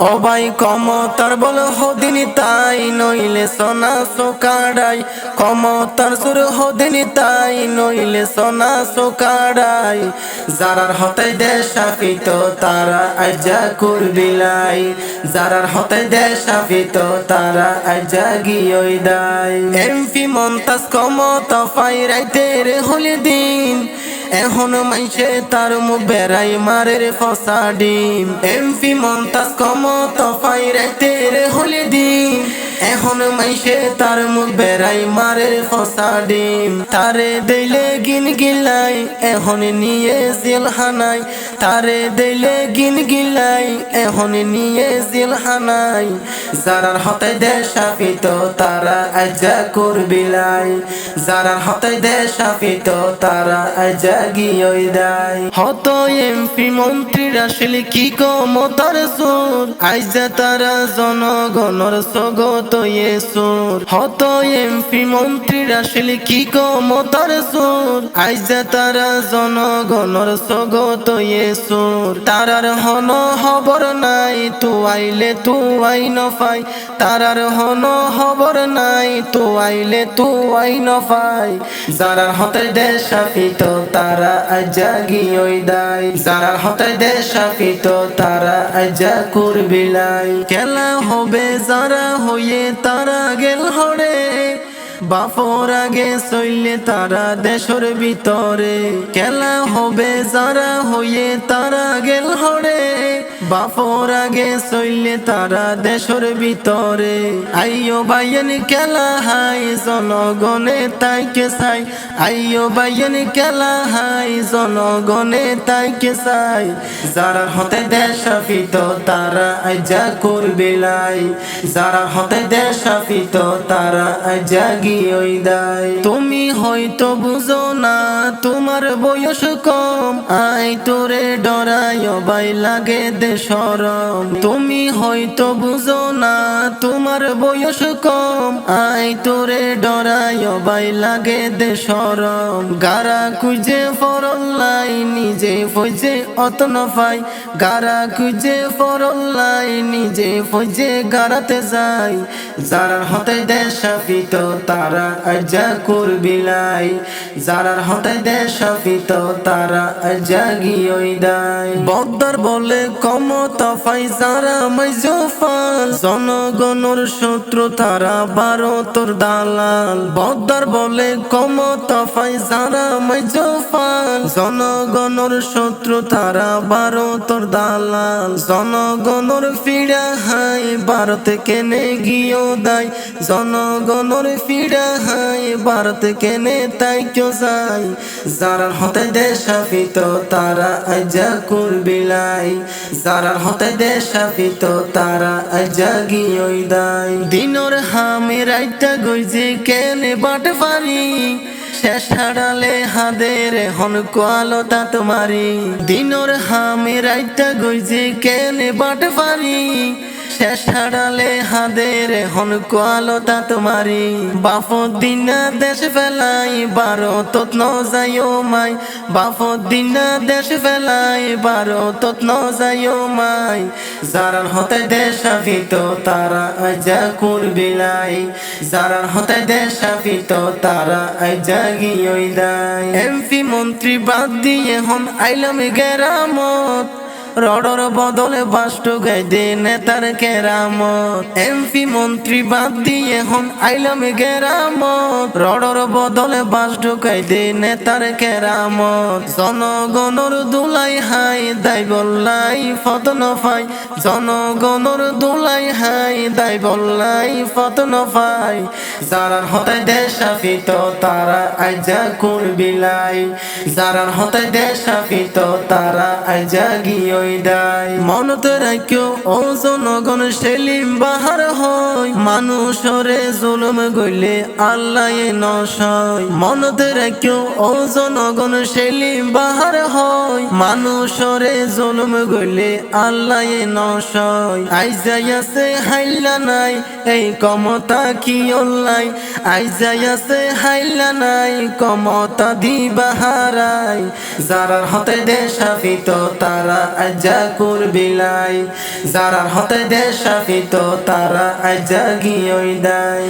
অবাই কমতার বল হদিনি তাই, নইলে সোনা সোকাড়াই। কমতার সুর হদিনি তাই, নইলে সোনা সোকাড়াই। যারার হতে দেশাফিত তারা আজা কুরবিলাই। যারার হতে দেশাফিত তারা আজা গিয়ই দাই। এমপি মন্তাজ কমতা ফাইরাইতে রে হলি দিন। এখন মাইছে তার মুখ বেড়াই মারের ফসা ডিম। এমপি মন্তাজ কমত ফাইরাইতে রে হলে দিন। এখন মাইছে তার মুখ বেড়াই মারের ফসা ডিম। তারে দিলে গিন গিলাই, এখন নিয়ে জেল হানাই তারে দিলে গিন গিলাই, এখন নিয়ে জেল হানাই যারার হতে দেশাপিত তারা আজা করবিলাই যারার হতে দেশাপিত তারা আজা গিয়ে দেয়। হত এমপি মন্ত্রীরা আসলে কি কমতার সুর? আইজা তারা জনগণর স্বগত সুর হত এমপি মন্ত্রীরা আসলে কি কমতার সুর? আইজা তারা জনগণর স্বগত সুর। তারার হন খবর নাই তু আইলে তু আই নফাই তারার হন খবর নাই তু আইলে তু আই নফাই। যারার হতে দেশ দেশাপিত তারা আজা গিয়ে দাই। যারার হতে দেশ দেশাপিত তারা আজা করবিলাই খেলা হবে যারা হয়ে, তারা গেল হরে। বাপর আগে চললে তারা দেশের ভিতরে। খেলা হবে, যারা হয়ে তারা গেল হরে। বাপর আগে চললে তারা দেশের ভিতরে। আইও বাইন খেলা হাই জনগণে তাইকে চাই। আইও বাইন খেলা হাই জনগণে তাইকে চাই। যারা হতে দেশাপিত তারা আজা করবিলাই যারা হতে দেশাপিত তারা আজা তুমি হয়তো বুঝো না, তোমার বয়স কম। আই তোরে ডরাই অবাই লাগে দে সরম তুমি হয়তো বুঝো না, তোমার বয়স কম। আই তোরে ডরাই অবাই লাগে দে সরম গারা কুজে ফরল্লাই নিজে ফজে অতন পাই গারা কুজে ফরল্লাই নিজে ফজে গারাতে যাই। যারা হতে দেশাপিত তারা আজা করবিলাই যারার হতে দেশাপিত তারা আজা গিয়ে দায়। বদ্দার বলে কম তফাই যারা মাইজফাল। জনগণর শত্রু তারা বারো তোর দালাল। বদ্দার বলে কম তফাই যারা মাইজফাল। জনগণর শত্রু তারা বারো তোর দালাল। জনগণর ফিরা হাই ভারত কেনে গিয়েও দায় জনগণর ফিরা হাই ভারত কেনে তাই কেউ যায়। যারা হতে দেশাপিত তারা আজা করবিলাই যারা হতে দেশাপিত তারা আজা গিয়ে দায় দিনর হামে রাইতা গইছে কেনে বাট পারি? শেষ হারালে হাদের হন কোয়ালো তা তোমারি দিনর হামে রাইতা গইছে কেনে বাট পারি? শেষ হারালে হাদের হন কোয়ালো তা তোমারি বাপ দিনা দেশ ফেলাই, বারো তত যাইও মাই। বাপ দিনা দেশ ফেলাই, বারো তত যাইও মাই। যারার হতে দেশাপিত তারা আজা করবিলাই যারার হতে দেশাপিত তারা আজা গিয়ে দায় এমপি মন্ত্রী বাদ দিয়ে হন আইলাম গেরামত। রডর বদলে বাস্টু গাইদে নেতার কেরামত। এমপি মন্ত্রী বাদ দিয়ে হন আইলাম গেরামত। রডর বদলে বাস্টু গাইদে নেতার কেরামত। জনগণর দুলাই হাই দাই বললাই ফতন ফাই। জনগণর দুলাই হাই দাই বললাই ফতন ফাই। যারার হতে দেশাপিত তারা আজা করবিলাই যারার হতে দেশাপিত তারা আজা গিয়ে দায় মনত রাখিও, ও জনগণ সেলিম বাহার হয়। মানুষরে জুলুম গইলে আল্লাহ নসয়। মনত রাখিও, ও জনগণ সেলিম বাহার হয়। মানুষরে জুলুম গইলে আল্লাহ নসয়। আইজাই আছে, হাইলা নাই, এই কমতা কি অল্লাই আইজাই আছে, হাইলা নাই কমতা দি বাহারাই। যারার হতে দেশাপিত, তারা আজা করবিলাই যারা হতে দেশ তারা আজা গিয়ে দেয়।